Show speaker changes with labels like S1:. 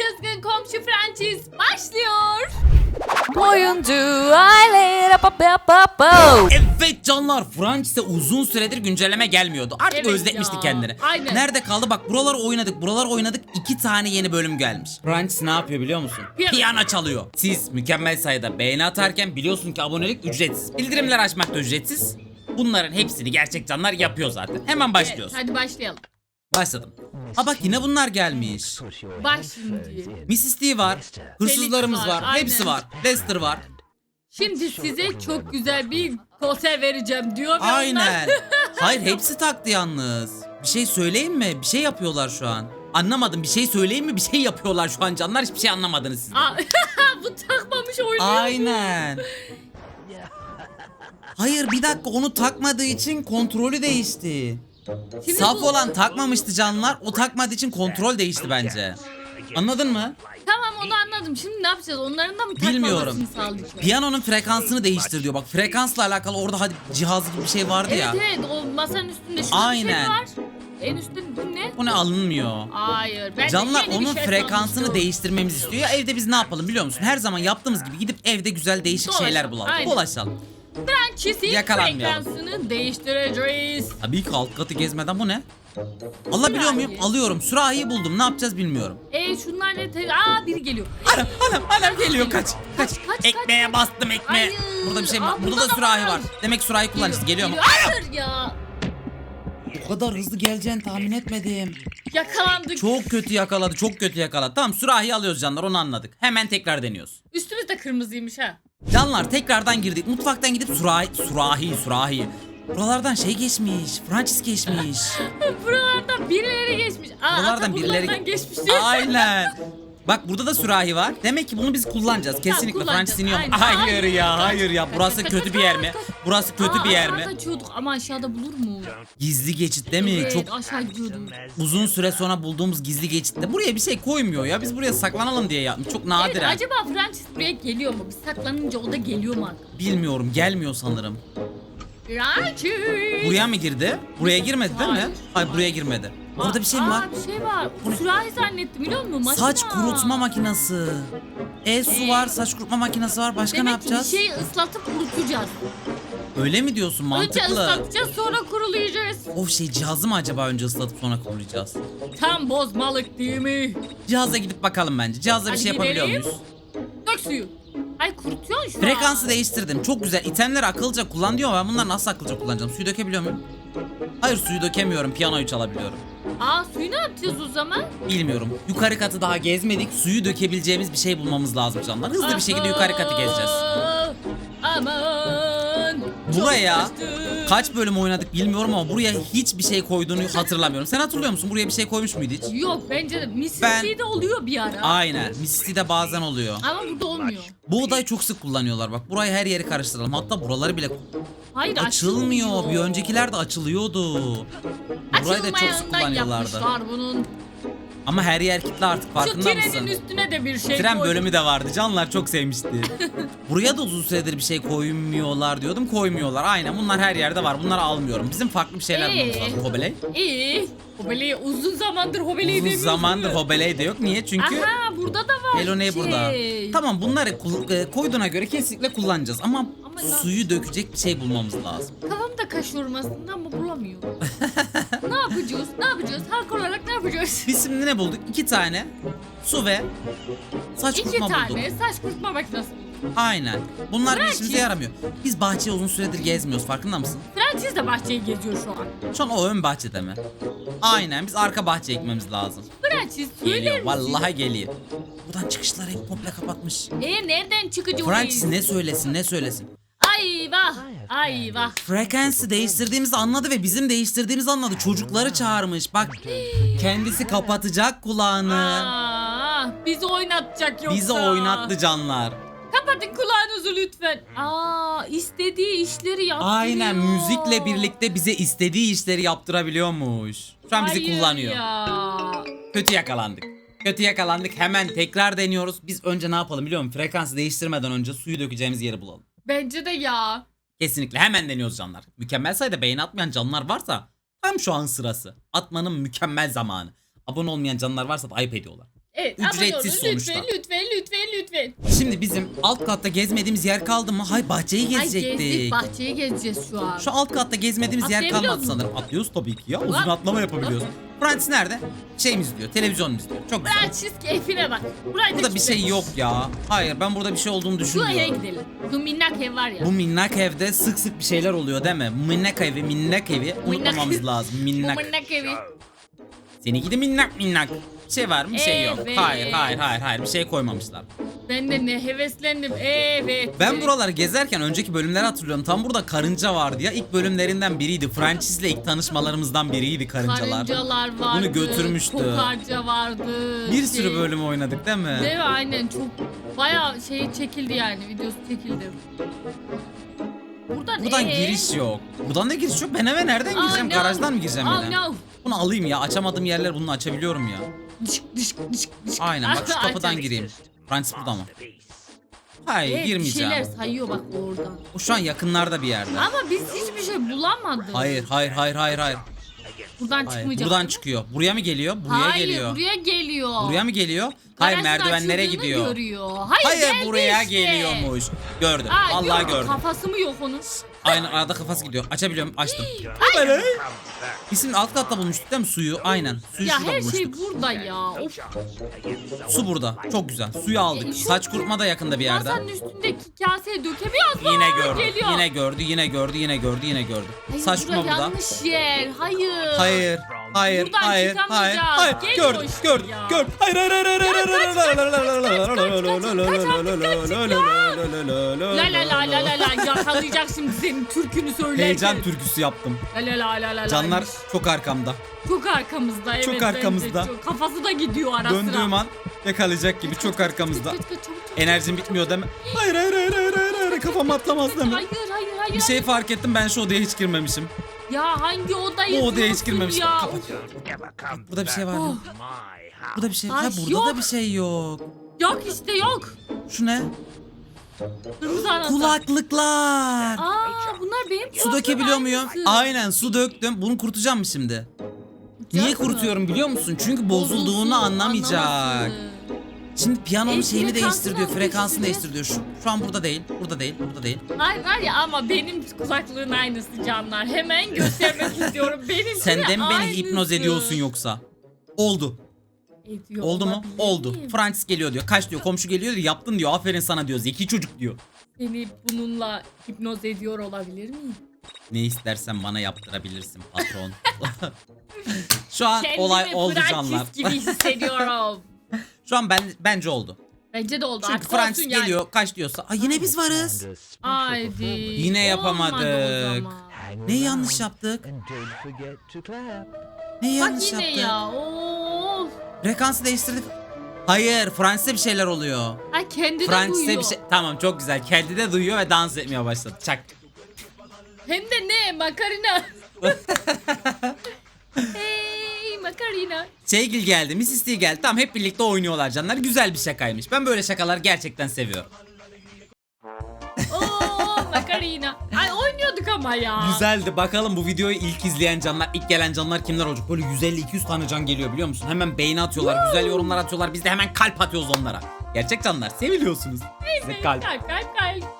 S1: Kızgın Komşu Franchise başlıyor.
S2: Oyuncu aile pa pa pa pa.
S3: Evet canlar Francis'e uzun süredir güncelleme gelmiyordu. Artık
S1: Evet
S3: özletmişti
S1: ya,
S3: kendini.
S1: aynen.
S3: Nerede kaldı? Bak buraları oynadık, buraları oynadık. İki tane yeni bölüm gelmiş. Francis ne yapıyor biliyor musun?
S1: Piyano.
S3: Piyano çalıyor. Siz mükemmel sayıda beğeni atarken biliyorsun ki abonelik ücretsiz. Bildirimler açmak da ücretsiz. Bunların hepsini gerçek canlar yapıyor zaten. Hemen başlıyoruz.
S1: Hadi başlayalım.
S3: Başladım. Ha bak yine bunlar gelmiş.
S1: Bak şimdi.
S3: Mrs. D var. Hırsızlarımız
S1: var,
S3: var.
S1: aynen.
S3: Hepsi var. Lester var.
S1: Şimdi size çok güzel bir konser vereceğim diyor ve
S3: Aynen. Hayır hepsi taktı yalnız. Bir şey söyleyeyim mi? Bir şey yapıyorlar şu an. Anlamadım. Bir şey söyleyeyim mi? Bir şey yapıyorlar şu an canlar. Hiçbir şey anlamadınız siz. de.
S1: Aa, bu takmamış oynuyor.
S3: Aynen. Hayır bir dakika onu takmadığı için kontrolü değişti.
S1: Şimdi
S3: Saf
S1: bu-
S3: olan takmamıştı canlar. O takmadığı için kontrol değişti bence. Anladın mı?
S1: Tamam onu anladım. Şimdi ne yapacağız? Onların da mı
S3: Bilmiyorum.
S1: takmamasını sağlayacağız?
S3: Piyanonun frekansını değiştir diyor. Bak frekansla alakalı orada hadi cihaz gibi bir şey vardı
S1: Evet
S3: ya.
S1: evet o masanın üstünde şurada bir
S3: Aynen.
S1: şey var. En üstünde bu ne?
S3: Bu ne alınmıyor.
S1: Hayır. Ben de
S3: Canlar
S1: yeni bir
S3: onun
S1: şey
S3: frekansını
S1: sanmıştım.
S3: değiştirmemizi istiyor. Ya evde biz ne yapalım biliyor musun? Her zaman yaptığımız gibi gidip evde güzel değişik
S1: Dolaşalım,
S3: şeyler bulalım.
S1: aynen.
S3: Dolaşalım.
S1: Francis'in
S3: Yakalanmayalım.
S1: frekansını değiştireceğiz.
S3: Tabii ki alt katı gezmeden bu ne? Alabiliyor muyum?
S1: Sürahi.
S3: Alıyorum. Sürahiyi buldum. Ne yapacağız bilmiyorum.
S1: E şunlar ne? te- Aa biri geliyor.
S3: Anam anam anam geliyor kaç. Kaç.
S1: Kaç, kaç,
S3: Ekmeğe
S1: kaç.
S3: bastım ekmeğe.
S1: Hayır.
S3: Burada bir şey
S1: Aa,
S3: var. Burada
S1: burada
S3: da
S1: da
S3: sürahi
S1: var.
S3: var. Demek sürahi kullanıcısı geliyor mu?
S1: Hayır ya.
S3: O kadar hızlı geleceğini tahmin etmedim.
S1: Yakalandık.
S3: Çok kötü yakaladı. Çok kötü yakaladı. Tamam sürahiyi alıyoruz canlar onu anladık. Hemen tekrar deniyoruz.
S1: Üstümüz de kırmızıymış ha.
S3: Canlar tekrardan girdik. Mutfaktan gidip sürahi, sürahi, sürahi. Buralardan şey geçmiş. Francis geçmiş.
S1: Buralardan birileri geçmiş. Aa,
S3: Buralardan
S1: ata
S3: birileri...
S1: buralardan geçmiş.
S3: Aynen. Bak burada da sürahi var. Demek ki bunu biz kullanacağız. Kesinlikle
S1: kullanacağız,
S3: Francis iniyor.
S1: aynen.
S3: Hayır ya, hayır ya. Burası kötü bir yer mi? Burası kötü bir yer
S1: aşağı
S3: mi?
S1: kaçıyorduk ama aşağıda bulur mu?
S3: Gizli geçit değil mi?
S1: Evet
S3: Çok
S1: aşağı gidiyorduk.
S3: uzun süre sonra bulduğumuz gizli geçitte. Buraya bir şey koymuyor ya. Biz buraya saklanalım diye yapmış. Çok
S1: Evet,
S3: nadiren.
S1: acaba Francis buraya geliyor mu? Biz saklanınca o da geliyor mu?
S3: Bilmiyorum. Gelmiyor sanırım.
S1: Francis.
S3: Buraya mı girdi? Buraya girmedi değil mi?
S1: Hayır.
S3: Hayır buraya girmedi. Burada bir şey mi
S1: Aa,
S3: var?
S1: bir şey var. Sürahi zannettim biliyor musun? Makine.
S3: Saç kurutma makinesi. E su
S1: Ee,
S3: var, saç kurutma makinesi var. Başka ne
S1: Demek ki bir
S3: yapacağız?
S1: şeyi ıslatıp kurutacağız.
S3: Öyle mi diyorsun?
S1: Önce
S3: Mantıklı.
S1: ıslatacağız sonra kurulayacağız.
S3: O şey cihazı mı acaba önce ıslatıp sonra kurulacağız?
S1: Tam bozmalık değil mi?
S3: Cihaza gidip bakalım bence. Cihazda bir
S1: Hadi
S3: şey yapabiliyor
S1: gidelim.
S3: muyuz?
S1: Dök suyu. Ay kurutuyor şu an.
S3: Frekansı değiştirdim. Çok güzel. İtemleri akıllıca kullan diyor ama ben bunları nasıl akıllıca kullanacağım? Suyu dökebiliyor muyum? Hayır suyu dökemiyorum. Piyanoyu çalabiliyorum.
S1: Aa suyu ne yapacağız o zaman?
S3: Bilmiyorum. Yukarı katı daha gezmedik. Suyu dökebileceğimiz bir şey bulmamız lazım canlar. Hızlı bir şekilde yukarı katı gezeceğiz.
S1: Aman.
S3: Buraya kaç bölüm oynadık bilmiyorum ama buraya hiçbir şey koyduğunu hatırlamıyorum. Sen hatırlıyor musun? Buraya bir şey koymuş muydu hiç?
S1: Yok bence de Mississippi'de oluyor bir ara.
S3: Aynen. Misti'de bazen oluyor.
S1: Ama burada olmuyor.
S3: Bu odayı çok sık kullanıyorlar. Bak burayı her yeri karıştıralım. Hatta buraları bile
S1: Hayır
S3: açılmıyor. Bir öncekiler de açılıyordu. Burayı da çok sık kullanıyorlardı.
S1: yapmışlar bunun.
S3: Ama her yer kilitli artık
S1: Şu
S3: farkında
S1: trenin
S3: mısın?
S1: üstüne de bir şey
S3: Tren
S1: koydum.
S3: bölümü de vardı. Canlar çok sevmişti. Buraya da uzun süredir bir şey koymuyorlar diyordum. Koymuyorlar. Aynen bunlar her yerde var. Bunları almıyorum. Bizim farklı bir şeyler bulmamız
S1: Ee?
S3: lazım. Hobeley.
S1: İyi. Hobeli uzun zamandır Hobeli
S3: Uzun zamandır Hobeley de yok. Niye? Çünkü
S1: Aha burada da var
S3: Hello
S1: bir
S3: burada.
S1: şey.
S3: Tamam bunları kul- e, koyduğuna göre kesinlikle kullanacağız. Ama,
S1: Ama ne
S3: suyu dökecek bir şey bulmamız lazım.
S1: Kafam da kaşıyorum aslında ama bulamıyorum. yapacağız? Ne yapacağız? Halk olarak ne yapacağız?
S3: Biz şimdi ne bulduk? İki tane su ve saç
S1: İki
S3: kurutma
S1: tane
S3: bulduk.
S1: saç kurutma makinesi.
S3: Aynen. Bunlar bir
S1: Bırak
S3: işimize yaramıyor. Biz bahçeye uzun süredir gezmiyoruz farkında mısın?
S1: Francis de bahçeyi geziyor şu an.
S3: Şu an o ön bahçede mi? Aynen biz arka bahçeye gitmemiz lazım.
S1: Francis söyler
S3: Geliyor
S1: misin?
S3: vallahi geliyor. Buradan çıkışları hep komple kapatmış.
S1: E nereden çıkacağız?
S3: Francis ne söylesin ne söylesin.
S1: Ay vah. Ay vah.
S3: Frekansı değiştirdiğimizi anladı ve bizim değiştirdiğimizi anladı. Çocukları çağırmış. Bak kendisi kapatacak kulağını.
S1: Aa, bizi oynatacak yoksa.
S3: Bizi oynattı canlar.
S1: Kapatın kulağınızı lütfen. Aa, istediği işleri yaptırıyor.
S3: Aynen müzikle birlikte bize istediği işleri yaptırabiliyormuş. Şu an bizi
S1: Hayır
S3: kullanıyor.
S1: Ya.
S3: Kötü yakalandık. Kötü yakalandık. Hemen tekrar deniyoruz. Biz önce ne yapalım biliyor musun? Frekansı değiştirmeden önce suyu dökeceğimiz yeri bulalım.
S1: Bence de ya.
S3: Kesinlikle hemen deniyoruz canlar. Mükemmel sayıda beğeni atmayan canlar varsa tam şu an sırası. Atmanın mükemmel zamanı. Abone olmayan canlar varsa da ayıp ediyorlar.
S1: Evet, abone
S3: Ücretsiz
S1: olun.
S3: sonuçta.
S1: Lütfen lütfen lütfen lütfen.
S3: Şimdi bizim alt katta gezmediğimiz yer kaldı mı? Hay bahçeyi
S1: Ay gezdik
S3: gezecektik.
S1: bahçeyi gezeceğiz şu an.
S3: Şu alt katta gezmediğimiz yer
S1: Atlayabiliyor
S3: kalmadı
S1: musun?
S3: sanırım. Atlıyoruz tabii ki ya. Uzun
S1: Ulan.
S3: atlama yapabiliyoruz. Francis nerede? Şey mi izliyor? Televizyon mu izliyor? Çok güzel.
S1: Francis keyfine bak. Burayı da
S3: Burada bir şey yok ya. Hayır ben burada bir şey olduğunu
S1: Şu eve
S3: düşünmüyorum.
S1: gidelim. Şu minnak ev var ya.
S3: Bu minnak evde sık sık bir şeyler oluyor değil mi? Minnak evi, minnak evi unutmamamız lazım.
S1: Bu
S3: Minnak.
S1: minnak evi.
S3: Seninki de minnak minnak. Şey var mı? Bir şey yok.
S1: Evet.
S3: Hayır, hayır, hayır, hayır. Bir şey koymamışlar.
S1: Ben de ne heveslendim. Evet.
S3: Ben buraları gezerken önceki bölümleri hatırlıyorum. Tam burada karınca vardı ya. İlk bölümlerinden biriydi. Francis'le ilk tanışmalarımızdan biriydi karıncalar.
S1: Karıncalar vardı.
S3: Bunu götürmüştü.
S1: Kokarca vardı.
S3: Bir sürü
S1: şey-
S3: bölüm oynadık değil mi?
S1: Değil mi? Aynen çok bayağı şey çekildi yani videosu çekildi. Buradan,
S3: Buradan
S1: ee?
S3: giriş yok. Buradan da giriş yok. Ben eve nereden gireceğim? Garajdan mı gireceğim
S1: Oh no.
S3: Bunu alayım ya. Açamadığım yerler bunu açabiliyorum ya.
S1: Dışk dışk dışk dışk.
S3: Aynen bak şu kapıdan gireyim. Francis burada mı? Hayır
S1: Evet, bir
S3: girmeyeceğim.
S1: şeyler sayıyor bak oradan.
S3: O şu an yakınlarda bir yerde.
S1: Ama biz hiçbir şey bulamadık.
S3: Hayır hayır hayır hayır hayır.
S1: Buradan
S3: hayır.
S1: çıkmayacak.
S3: Buradan çıkıyor. Buraya mı geliyor? Buraya
S1: Hayır
S3: geliyor.
S1: buraya geliyor.
S3: Buraya mı geliyor? Hayır
S1: Garajın
S3: merdivenlere
S1: açıldığını
S3: gidiyor.
S1: Görüyor. Hayır,
S3: Hayır
S1: geldi
S3: buraya
S1: işte.
S3: geliyormuş. Gördüm.
S1: Aa,
S3: Vallahi
S1: yok,
S3: gördüm.
S1: Kafası mı yok onun?
S3: Aynen arada kafası gidiyor. Açabiliyorum. Açtım. İsim alt katta bulmuştuk değil mi suyu? Aynen. Suyu
S1: Ya
S3: şurada
S1: her şey
S3: bulmuştuk.
S1: burada ya. Of.
S3: Su burada. Çok güzel. Suyu aldık.
S1: E,
S3: Saç kurutma da yakında bir yerde.
S1: Masanın üstündeki kaseye dökemiyoruz?
S3: Yine gördü.
S1: Geliyor.
S3: Yine gördü. Yine gördü. Yine gördü. Yine gördü.
S1: Hayır,
S3: Saç kurutma burada.
S1: yanlış yer. Hayır.
S3: Hayır. Hayır,
S1: Buradan
S3: hayır, hayır,
S1: çıkamayacağız.
S3: hayır.
S1: Geç
S3: Gördüm,
S1: boşluğu
S3: gördüm,
S1: ya.
S3: gördüm. Hayır, hayır, hayır, hayır, hayır, hayır, hayır, hayır,
S1: La la la la la la yakalayacak şimdi senin türkünü söylerken.
S3: Heyecan türküsü yaptım.
S1: La la la la la la.
S3: Canlar çok arkamda.
S1: Çok arkamızda evet.
S3: Çok
S1: bence.
S3: arkamızda.
S1: Çok- Kafası da gidiyor ara sıra.
S3: Döndüğüm an yakalayacak gibi çok arkamızda.
S1: Kaç, kaç, kaç, çabuk, çabuk.
S3: Enerjim bitmiyor deme. Hayır, hayır, hayır, hayır, hayır, hayır, kafam atlamaz deme.
S1: Hayır hayır hayır.
S3: Bir şey fark ettim ben şu odaya hiç girmemişim.
S1: Ya hangi odayı
S3: Bu odaya hiç girmemişim.
S1: Ya.
S3: Kapat. Burada bir şey var mı? Burada bir şey.
S1: Ay,
S3: Ha burada
S1: yok.
S3: da bir şey yok.
S1: Yok işte yok.
S3: Şu ne?
S1: Kırmızı anahtar.
S3: Kulaklıklar.
S1: Aa bunlar benim
S3: Su dökebiliyor muyum? Aynen su döktüm. Bunu kurutacağım mı şimdi? Niye kurutuyorum biliyor musun? Çünkü bozulduğunu
S1: Bozulsun,
S3: anlamayacak.
S1: anlamasın.
S3: Şimdi piyanonun
S1: E,
S3: şeyini değiştir diyor. Frekansını
S1: değiştir.
S3: değiştir diyor. Şu, şu an burada değil. Burada değil. Burada değil.
S1: Hayır var ya ama benim kulaklığın aynısı canlar. Hemen göstermek istiyorum. Benimki
S3: Sen de mi beni hipnoz ediyorsun yoksa? Oldu.
S1: Ediyor
S3: Oldu mu? Oldu.
S1: miyim?
S3: Francis geliyor diyor. Kaç diyor. Komşu geliyor diyor. Yaptın diyor. Aferin sana diyor. Zeki çocuk diyor.
S1: Seni bununla hipnoz ediyor olabilir miyim?
S3: Ne istersen bana yaptırabilirsin patron. Şu an
S1: Kendimi
S3: olay oldu
S1: Francis
S3: canlar.
S1: gibi hissediyorum.
S3: Şu an ben bence oldu.
S1: Bence de oldu.
S3: Çünkü
S1: Artık
S3: Francis
S1: olsun yani.
S3: geliyor kaç diyorsa. Ay yine biz varız.
S1: Haydi.
S3: Yine yapamadık. Ne yanlış yaptık? Ne
S1: Bak
S3: yanlış
S1: yine
S3: yaptık?
S1: ya. Of.
S3: Frekansı değiştirdik. Hayır Francis'te bir şeyler oluyor.
S1: Ay kendi de duyuyor.
S3: bir şey... Tamam çok güzel. Kendi de duyuyor ve dans etmeye başladı. Çak.
S1: Hem de ne makarina. makarina.
S3: Şeygil geldi, Mrs. T geldi. Tamam hep birlikte oynuyorlar canlar. Güzel bir şakaymış. Ben böyle şakalar gerçekten seviyorum.
S1: Oo makarina. Ay oynuyorduk ama ya.
S3: Güzeldi. Bakalım bu videoyu ilk izleyen canlar, ilk gelen canlar kimler olacak? Böyle 150-200 tane can geliyor biliyor musun? Hemen beğeni atıyorlar, güzel yorumlar atıyorlar. Biz de hemen kalp atıyoruz onlara. Gerçek canlar, seviliyorsunuz. Size kalp.
S1: Kalp kalp kalp.